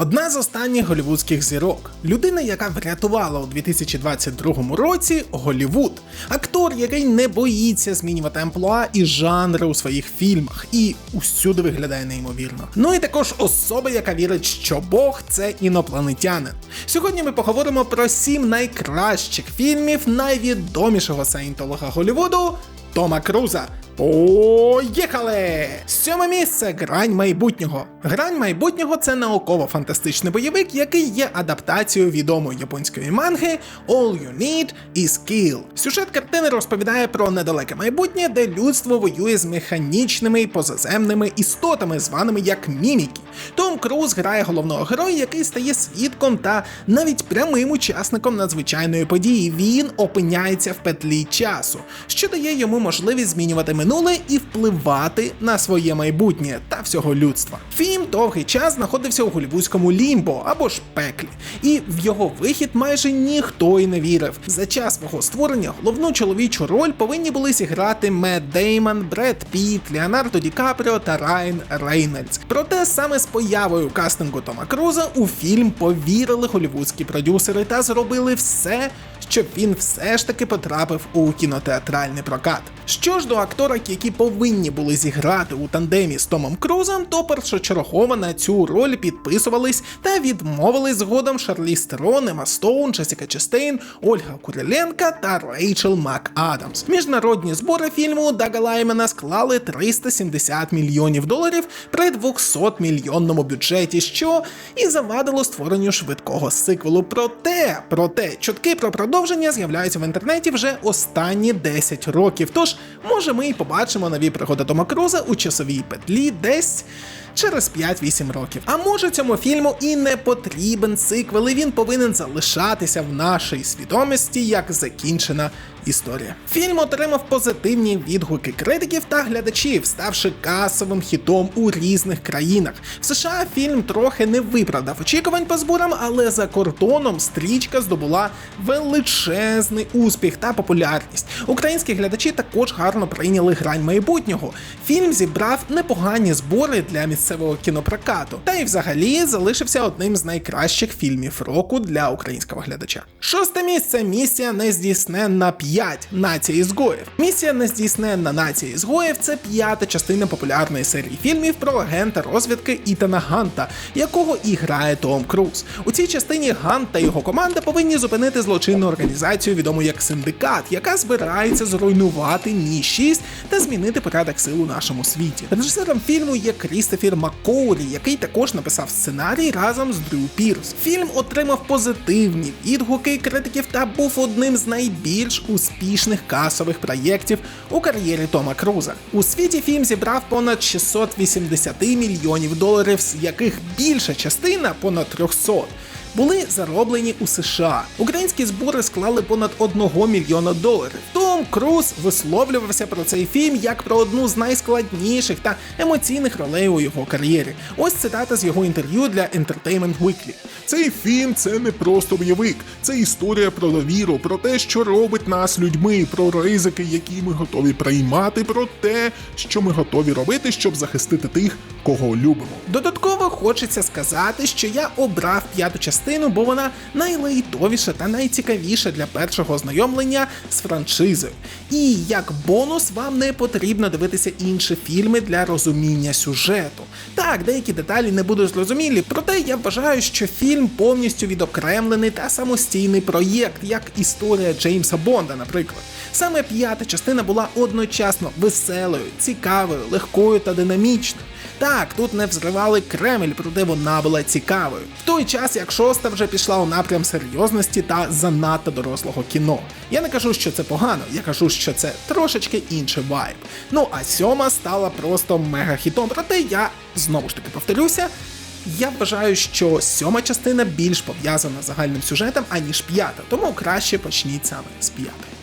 Одна з останніх голівудських зірок, людина, яка врятувала у 2022 році Голівуд, актор, який не боїться змінювати амплуа і жанри у своїх фільмах, і усюди виглядає неймовірно. Ну і також особа, яка вірить, що Бог це інопланетянин. Сьогодні ми поговоримо про сім найкращих фільмів найвідомішого саїнтолога Голівуду Тома Круза. Поїхали! Сьоме місце Грань майбутнього. Грань майбутнього це науково-фантастичний бойовик, який є адаптацією відомої японської манги All You Need Is Kill. Сюжет картини розповідає про недалеке майбутнє, де людство воює з механічними і позаземними істотами, званими як міміки. Том Круз грає головного героя, який стає свідком та навіть прямим учасником надзвичайної події. Він опиняється в петлі часу, що дає йому можливість змінювати минуле і впливати на своє майбутнє та всього людства. Фільм довгий час знаходився у голівудському лімбо або ж пеклі, і в його вихід майже ніхто й не вірив. За час свого створення головну чоловічу роль повинні були зіграти Мед Деймон, Бред Піт, Леонардо Ді Капріо та Райан Рейнольдс. Проте саме з появою кастингу Тома Круза у фільм повірили голівудські продюсери та зробили все, щоб він все ж таки потрапив у кінотеатральний прокат. Що ж до акторок, які повинні були зіграти у тандемі з Томом Крузом, то першочергово на цю роль підписувались та відмовились згодом Шарлі Стерон, Ема Стоун, Джесіка Честейн, Ольга Куриленка та Рейчел МакАдамс. Міжнародні збори фільму Дага Лаймена склали 370 мільйонів доларів при 200 мільйонному бюджеті, що і завадило створенню швидкого сиквелу. Проте, проте, чутки про продовження з'являються в інтернеті вже останні 10 років. Тож, може, ми і побачимо нові пригоди Тома Круза у часовій петлі десь. Через 5-8 років. А може цьому фільму і не потрібен сиквел, і він повинен залишатися в нашій свідомості як закінчена історія. Фільм отримав позитивні відгуки критиків та глядачів, ставши касовим хітом у різних країнах. В США фільм трохи не виправдав очікувань по зборам, але за кордоном стрічка здобула величезний успіх та популярність. Українські глядачі також гарно прийняли грань майбутнього. Фільм зібрав непогані збори для місцевого кінопрокату, та й взагалі залишився одним з найкращих фільмів року для українського глядача. Шосте місце місія нездійсненна 5 нація ізгоїв. Місія нездійсненна нація ізгоїв це п'ята частина популярної серії фільмів про агента розвідки Ітана Ганта, якого і грає Том Круз. У цій частині Гант та його команда повинні зупинити злочинну організацію, відому як Синдикат, яка збирається зруйнувати Мі 6 та змінити порядок сил у нашому світі. Режисером фільму є Крістофер Маккоурі, який також написав сценарій разом з Дрю Пірс. Фільм отримав позитивні відгуки критиків та був одним з найбільш успішних касових проєктів у кар'єрі Тома Круза. У світі фільм зібрав понад 680 мільйонів доларів, з яких більша частина понад 300 були зароблені у США. Українські збори склали понад 1 мільйона доларів. Том Круз висловлювався про цей фільм як про одну з найскладніших та емоційних ролей у його кар'єрі. Ось цитата з його інтерв'ю для Entertainment Weekly. Цей фільм це не просто бойовик, це історія про довіру, про те, що робить нас людьми, про ризики, які ми готові приймати, про те, що ми готові робити, щоб захистити тих, кого любимо. Додатково хочеться сказати, що я обрав п'яту частину, бо вона найлейтовіша та найцікавіша для першого ознайомлення з франшизою. І як бонус вам не потрібно дивитися інші фільми для розуміння сюжету. Так, деякі деталі не будуть зрозумілі, проте я вважаю, що фільм повністю відокремлений та самостійний проєкт, як історія Джеймса Бонда, наприклад. Саме п'ята частина була одночасно веселою, цікавою, легкою та динамічною. Так, тут не взривали Кремль, проте вона була цікавою. В той час, як шоста вже пішла у напрям серйозності та занадто дорослого кіно. Я не кажу, що це погано, я кажу, що це трошечки інший вайб. Ну а сьома стала просто мега-хітом. Проте я знову ж таки повторюся. Я вважаю, що сьома частина більш пов'язана з загальним сюжетом, аніж п'ята, тому краще почніть саме з п'ятої.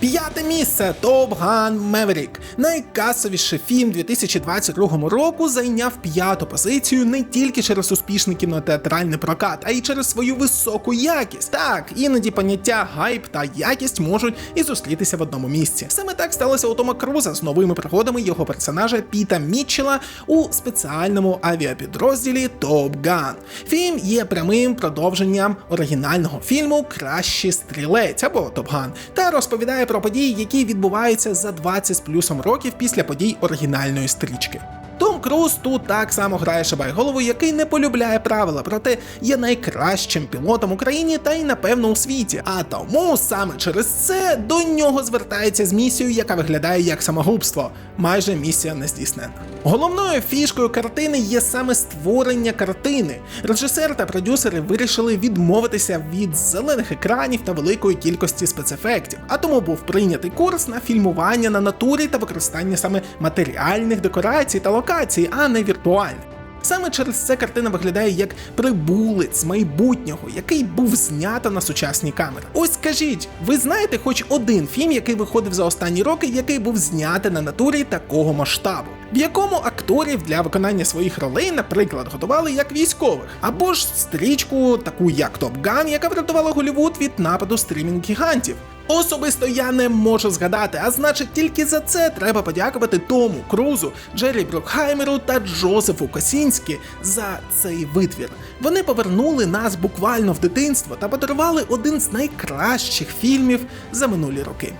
П'яте місце Top Gun Maverick. Найкасовіший фільм 2022 року зайняв п'яту позицію не тільки через успішний кінотеатральний прокат, а й через свою високу якість. Так, іноді поняття гайп та якість можуть і зустрітися в одному місці. Саме так сталося у Тома Круза з новими пригодами його персонажа Піта Мітчела у спеціальному авіапідрозділі Top Gun. Фільм є прямим продовженням оригінального фільму Кращий стрілець або Top Gun та розповідає про події, які відбуваються за 20 з плюсом років після подій оригінальної стрічки. Том Круз тут так само грає Шабайголову, який не полюбляє правила, проте є найкращим пілотом Україні та й напевно у світі. А тому саме через це до нього звертається з місією, яка виглядає як самогубство. Майже місія не здійснена. Головною фішкою картини є саме створення картини. Режисер та продюсери вирішили відмовитися від зелених екранів та великої кількості спецефектів, а тому був прийнятий курс на фільмування на натурі та використання саме матеріальних декорацій та локацій, а не віртуальних. Саме через це картина виглядає як прибулець майбутнього, який був знято на сучасні камери. Ось скажіть, ви знаєте хоч один фільм, який виходив за останні роки, який був знятий на натурі такого масштабу, в якому акторів для виконання своїх ролей, наприклад, готували як військових, або ж стрічку, таку як Топ Ган, яка врятувала Голівуд від нападу стрімінг гігантів. Особисто я не можу згадати, а значить, тільки за це треба подякувати Тому Крузу, Джері Брокхаймеру та Джозефу Косінські за цей витвір. Вони повернули нас буквально в дитинство та подарували один з найкращих фільмів за минулі роки.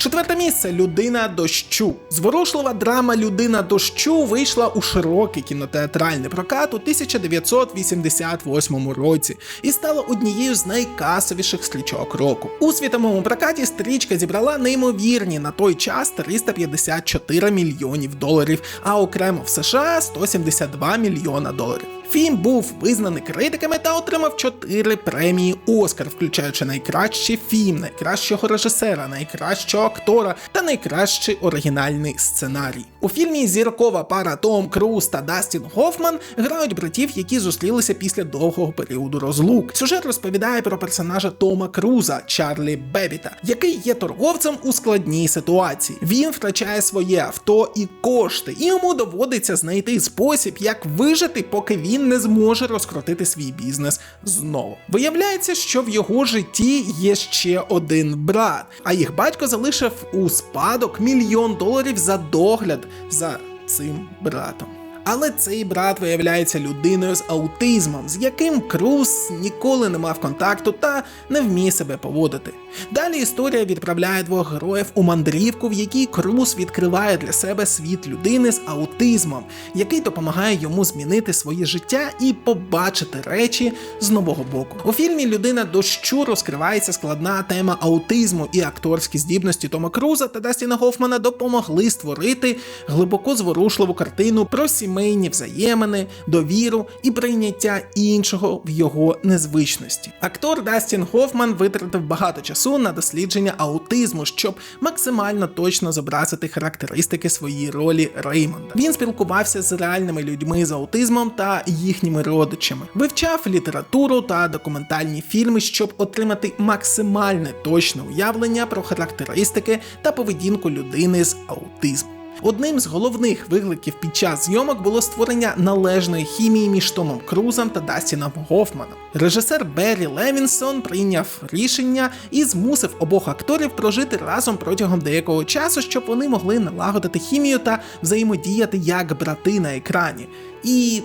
Четверте місце Людина дощу. Зворушлива драма Людина дощу вийшла у широкий кінотеатральний прокат у 1988 році і стала однією з найкасовіших стрічок року. У світовому прокаті стрічка зібрала неймовірні на той час 354 мільйонів доларів, а окремо в США 172 мільйона доларів. Фільм був визнаний критиками та отримав 4 премії Оскар, включаючи найкращий фільм, найкращого режисера, найкращого актора та найкращий оригінальний сценарій. У фільмі зіркова пара Том Круз та Дастін Гофман грають братів, які зустрілися після довгого періоду розлук. Сюжет розповідає про персонажа Тома Круза Чарлі Бебіта, який є торговцем у складній ситуації. Він втрачає своє авто і кошти, і йому доводиться знайти спосіб, як вижити, поки він не зможе розкрутити свій бізнес знову. Виявляється, що в його житті є ще один брат, а їх батько залишив у спадок мільйон доларів за догляд за цим братом. Але цей брат виявляється людиною з аутизмом, з яким Круз ніколи не мав контакту та не вміє себе поводити. Далі історія відправляє двох героїв у мандрівку, в якій Круз відкриває для себе світ людини з аутизмом, який допомагає йому змінити своє життя і побачити речі з нового боку. У фільмі Людина дощу розкривається складна тема аутизму, і акторські здібності Тома Круза та Дастіна Гофмана допомогли створити глибоко зворушливу картину про сімейні взаємини, довіру і прийняття іншого в його незвичності. Актор Дастін Гофман витратив багато часу на дослідження аутизму, щоб максимально точно зобразити характеристики своєї ролі Реймонда. Він спілкувався з реальними людьми з аутизмом та їхніми родичами, вивчав літературу та документальні фільми, щоб отримати максимальне точне уявлення про характеристики та поведінку людини з аутизмом. Одним з головних викликів під час зйомок було створення належної хімії між Томом Крузом та Дастіном Гофманом. Режисер Беррі Левінсон прийняв рішення і змусив обох акторів прожити разом протягом деякого часу, щоб вони могли налагодити хімію та взаємодіяти як брати на екрані. І,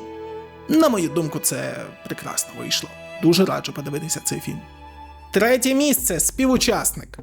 на мою думку, це прекрасно вийшло. Дуже раджу подивитися цей фільм. Третє місце співучасник.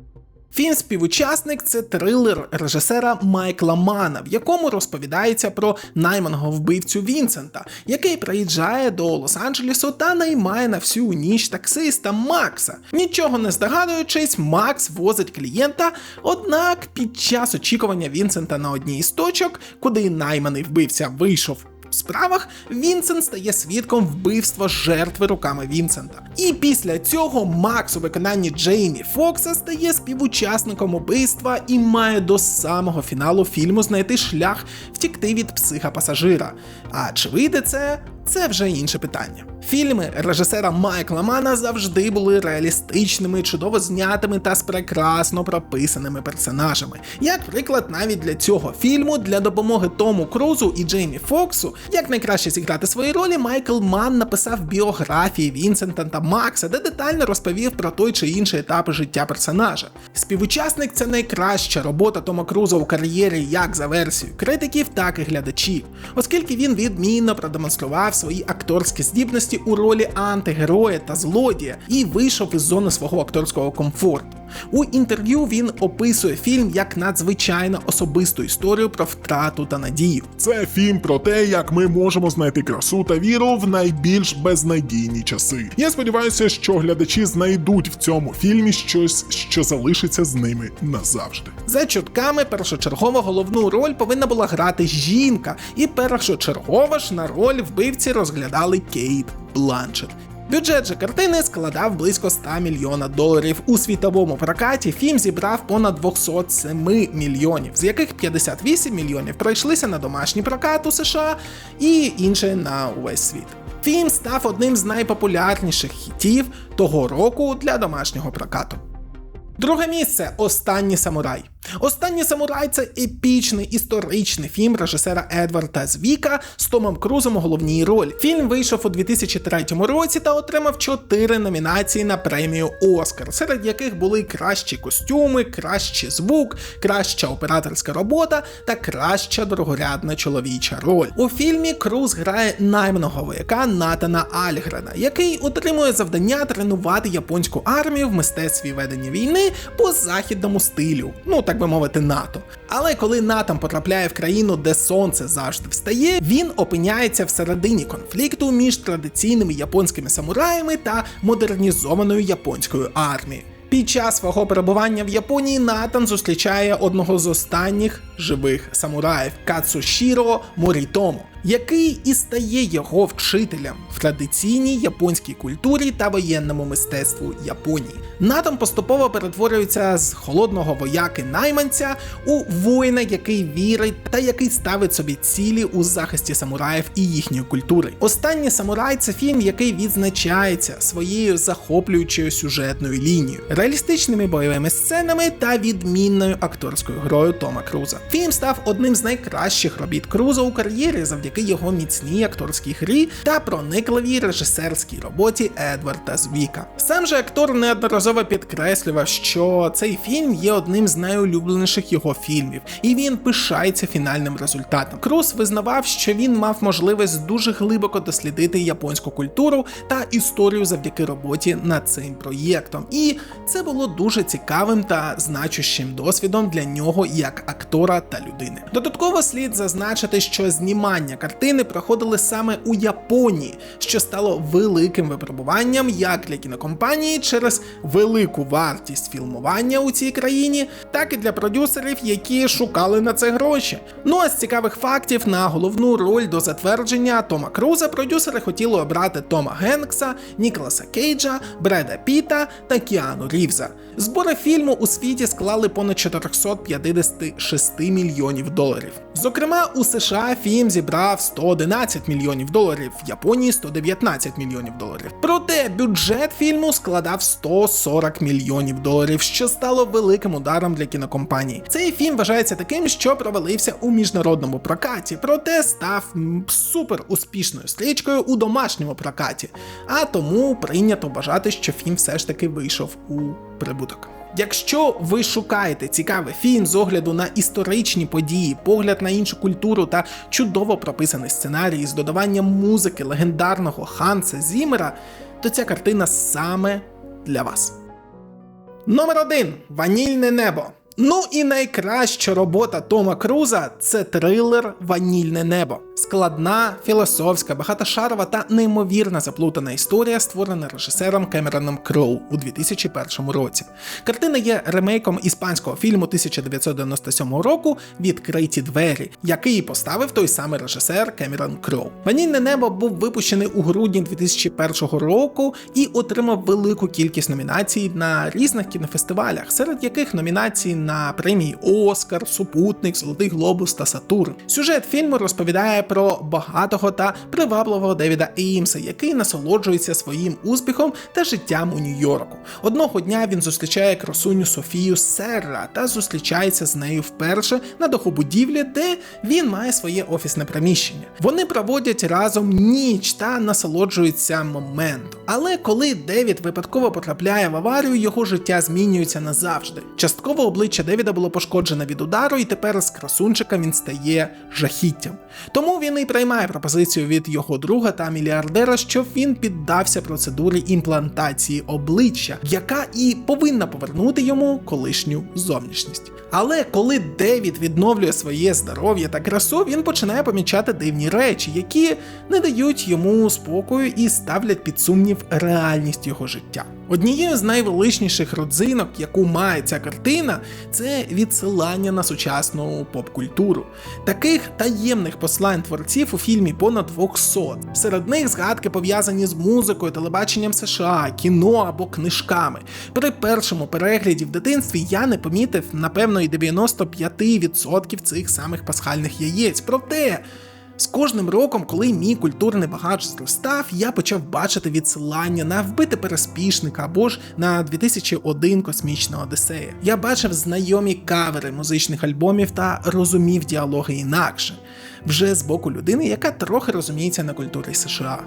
Фільм Співучасник це трилер режисера Майкла Мана, в якому розповідається про найманого вбивцю Вінсента, який приїжджає до Лос-Анджелесу та наймає на всю ніч таксиста Макса. Нічого не здогадуючись, Макс возить клієнта. Однак під час очікування Вінсента на одній із точок, куди найманий вбивця вийшов справах Вінсент стає свідком вбивства жертви руками Вінсента. І після цього Макс у виконанні Джеймі Фокса стає співучасником убивства і має до самого фіналу фільму знайти шлях втікти від психа пасажира. А чи вийде це? Це вже інше питання. Фільми режисера Майкла Мана завжди були реалістичними, чудово знятими та з прекрасно прописаними персонажами. Як приклад, навіть для цього фільму, для допомоги Тому Крузу і Джеймі Фоксу, як найкраще зіграти свої ролі, Майкл Ман написав біографії Вінсента та Макса, де детально розповів про той чи інший етап життя персонажа. Співучасник це найкраща робота Тома Круза у кар'єрі як за версією критиків, так і глядачів, оскільки він відмінно продемонстрував свої акторські здібності у ролі антигероя та злодія і вийшов із зони свого акторського комфорту. У інтерв'ю він описує фільм як надзвичайно особисту історію про втрату та надію. Це фільм про те, як ми можемо знайти красу та віру в найбільш безнадійні часи. Я сподіваюся, що глядачі знайдуть в цьому фільмі щось, що залишиться з ними назавжди. За чутками, першочергово головну роль повинна була грати жінка, і першочергово ж на роль вбивці розглядали Кейт Бланшет. Бюджет же картини складав близько 100 мільйона доларів. У світовому прокаті фільм зібрав понад 207 мільйонів, з яких 58 мільйонів пройшлися на домашній прокат у США і інше на увесь світ. Фільм став одним з найпопулярніших хітів того року для домашнього прокату. Друге місце Останній самурай. Останній самурай це епічний історичний фільм режисера Едварда Звіка з Томом Крузом у головній ролі. Фільм вийшов у 2003 році та отримав чотири номінації на премію Оскар, серед яких були кращі костюми, кращий звук, краща операторська робота та краща другорядна чоловіча роль. У фільмі Круз грає найманого вояка Натана Альгрена, який отримує завдання тренувати японську армію в мистецтві ведення війни по західному стилю. Ну так би мовити, НАТО. Але коли натам потрапляє в країну, де сонце завжди встає, він опиняється всередині конфлікту між традиційними японськими самураями та модернізованою японською армією. Під час свого перебування в Японії Натан зустрічає одного з останніх живих самураїв Кацушіро Морітомо, який і стає його вчителем в традиційній японській культурі та воєнному мистецтву Японії. Натан поступово перетворюється з холодного вояки найманця у воїна, який вірить та який ставить собі цілі у захисті самураїв і їхньої культури. Останній самурай це фільм, який відзначається своєю захоплюючою сюжетною лінією, реалістичними бойовими сценами та відмінною акторською грою Тома Круза. Фільм став одним з найкращих робіт Круза у кар'єрі завдяки його міцній акторській грі та проникливій режисерській роботі Едварда Звіка. Сам же актор неодноразово підкреслював, що цей фільм є одним з найулюбленіших його фільмів, і він пишається фінальним результатом. Круз визнавав, що він мав можливість дуже глибоко дослідити японську культуру та історію завдяки роботі над цим проєктом. І це було дуже цікавим та значущим досвідом для нього як актора та людини. Додатково слід зазначити, що знімання картини проходили саме у Японії, що стало великим випробуванням як для кінокомпанії через велику вартість фільмування у цій країні, так і для продюсерів, які шукали на це гроші. Ну а з цікавих фактів на головну роль до затвердження Тома Круза продюсери хотіли обрати Тома Генкса, Ніколаса Кейджа, Бреда Піта та Кіану Рівза. Збори фільму у світі склали понад 456 мільйонів доларів. Зокрема, у США фільм зібрав 111 мільйонів доларів, в Японії 119 мільйонів доларів. Проте бюджет фільму складав 140 мільйонів доларів, що стало великим ударом для кінокомпанії. Цей фільм вважається таким, що провалився у міжнародному прокаті, проте став супер успішною стрічкою у домашньому прокаті. А тому прийнято вважати, що фільм все ж таки вийшов у прибуток. Якщо ви шукаєте цікавий фільм з огляду на історичні події, погляд на іншу культуру та чудово прописаний сценарій з додаванням музики легендарного Ханса Зімера, то ця картина саме для вас. Номер один Ванільне небо. Ну і найкраща робота Тома Круза це трилер Ванільне небо. Складна, філософська, багатошарова та неймовірно заплутана історія, створена режисером Кемероном Кроу у 2001 році. Картина є ремейком іспанського фільму 1997 року Відкриті двері, який поставив той самий режисер Кемерон Кроу. Ванільне небо був випущений у грудні 2001 року і отримав велику кількість номінацій на різних кінофестивалях, серед яких номінації на премії Оскар, Супутник, Золотий Глобус та Сатурн. Сюжет фільму розповідає про багатого та привабливого Девіда Еймса, який насолоджується своїм успіхом та життям у Нью-Йорку. Одного дня він зустрічає красуню Софію Серра та зустрічається з нею вперше на даху будівлі, де він має своє офісне приміщення. Вони проводять разом ніч та насолоджуються моментом. Але коли Девід випадково потрапляє в аварію, його життя змінюється назавжди. Частково обличчя Девіда було пошкоджене від удару, і тепер з красунчика він стає жахіттям. Тому він і приймає пропозицію від його друга та мільярдера, щоб він піддався процедурі імплантації обличчя, яка і повинна повернути йому колишню зовнішність. Але коли Девід відновлює своє здоров'я та красу, він починає помічати дивні речі, які не дають йому спокою і ставлять під сумнів реальність його життя. Однією з найвеличніших родзинок, яку має ця картина, це відсилання на сучасну поп-культуру. Таких таємних послань творців у фільмі понад 200. Серед них згадки пов'язані з музикою, телебаченням США, кіно або книжками. При першому перегляді в дитинстві я не помітив, напевно, і 95% цих самих пасхальних яєць. Проте. З кожним роком, коли мій культурний багаж зростав, я почав бачити відсилання на вбити переспішника або ж на 2001 космічна Одіссея. Я бачив знайомі кавери музичних альбомів та розумів діалоги інакше, вже з боку людини, яка трохи розуміється на культурі США.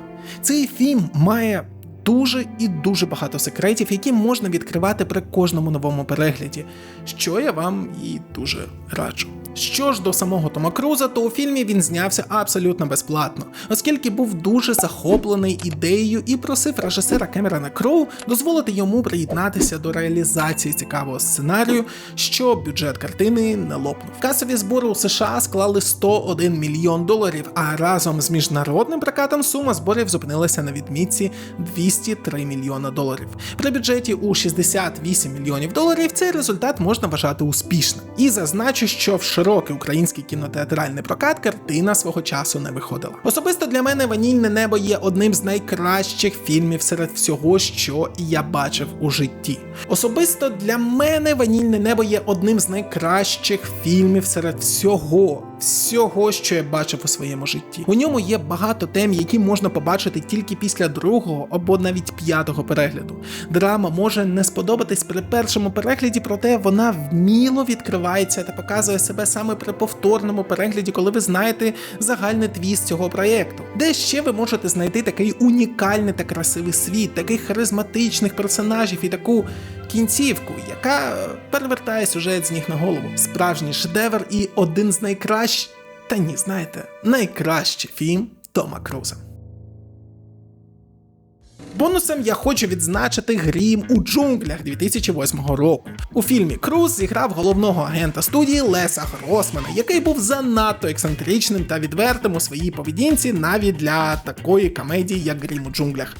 Цей фільм має дуже і дуже багато секретів, які можна відкривати при кожному новому перегляді, що я вам і дуже раджу. Що ж до самого Тома Круза, то у фільмі він знявся абсолютно безплатно, оскільки був дуже захоплений ідеєю і просив режисера Кемерона Кроу дозволити йому приєднатися до реалізації цікавого сценарію, що бюджет картини не лопнув. Касові збори у США склали 101 мільйон доларів, а разом з міжнародним прокатом сума зборів зупинилася на відмітці 203 мільйона доларів. При бюджеті у 68 мільйонів доларів цей результат можна вважати успішним. І зазначу, що в широкий український кінотеатральний прокат картина свого часу не виходила. Особисто для мене Ванільне небо є одним з найкращих фільмів серед всього, що я бачив у житті. Особисто для мене Ванільне небо є одним з найкращих фільмів серед всього. Всього, що я бачив у своєму житті. У ньому є багато тем, які можна побачити тільки після другого або навіть п'ятого перегляду. Драма може не сподобатись при першому перегляді, проте вона вміло відкривається та показує себе саме при повторному перегляді, коли ви знаєте загальний твіст цього проєкту. Де ще ви можете знайти такий унікальний та красивий світ, таких харизматичних персонажів і таку кінцівку, яка перевертає сюжет з ніг на голову. Справжній шедевр і один з найкращих, та ні, знаєте, найкращий фільм Тома Круза. Бонусом я хочу відзначити грім у джунглях 2008 року. У фільмі Круз зіграв головного агента студії Леса Гросмана, який був занадто ексцентричним та відвертим у своїй поведінці навіть для такої комедії, як Грім у джунглях.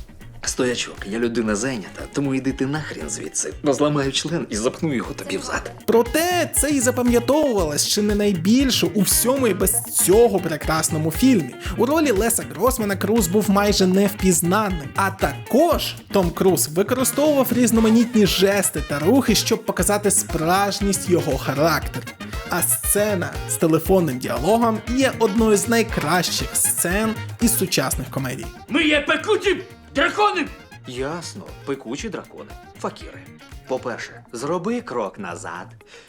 Стоячок, я людина зайнята, тому йди ти нахрін звідси, бо зламаю член і запхну його тобі взад. Проте це і запам'ятовувалось чи не найбільше у всьому і без цього прекрасному фільмі. У ролі Леса Гросмана Круз був майже невпізнаним. А також Том Круз використовував різноманітні жести та рухи, щоб показати справжність його характеру. А сцена з телефонним діалогом є одною з найкращих сцен із сучасних комедій. Ми є пекуті дракони! Ясно, пекучі дракони, факіри. По-перше, зроби крок назад,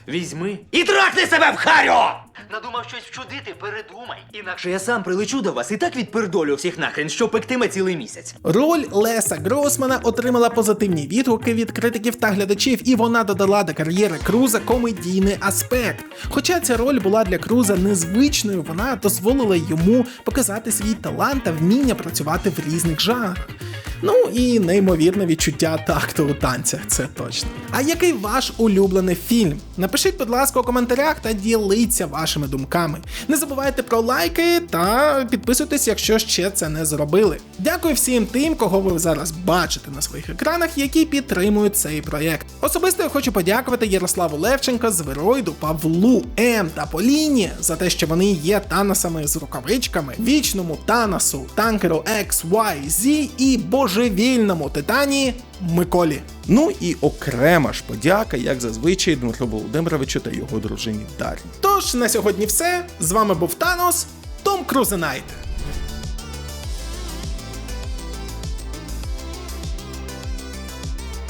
візьми і трахни себе в харю! Надумав щось вчудити, передумай. Інакше я сам прилечу до вас і так відпердолю всіх нахрен, що пектиме цілий місяць. Роль Леса Гросмана отримала позитивні відгуки від критиків та глядачів, і вона додала до кар'єри Круза комедійний аспект. Хоча ця роль була для Круза незвичною, вона дозволила йому показати свій талант та вміння працювати в різних жанрах. Ну і неймовірне відчуття такту у танцях, це точно. А який ваш улюблений фільм? Напишіть, будь ласка, у коментарях та діліться вашими думками. Не забувайте про лайки та підписуйтесь, якщо ще це не зробили. Дякую всім тим, кого ви зараз бачите на своїх екранах, які підтримують цей проєкт. Особисто я хочу подякувати Ярославу Левченко, Звероїду, Павлу М та Поліні за те, що вони є таносами з рукавичками, вічному Таносу, танкеру XYZ і божевільному титані Миколі. Ну і окрема ж подяка, як зазвичай, Дмитру Володимировичу та його дружині Дар'ї. Тож на сьогодні все. З вами був Танос. Том Крузенайте.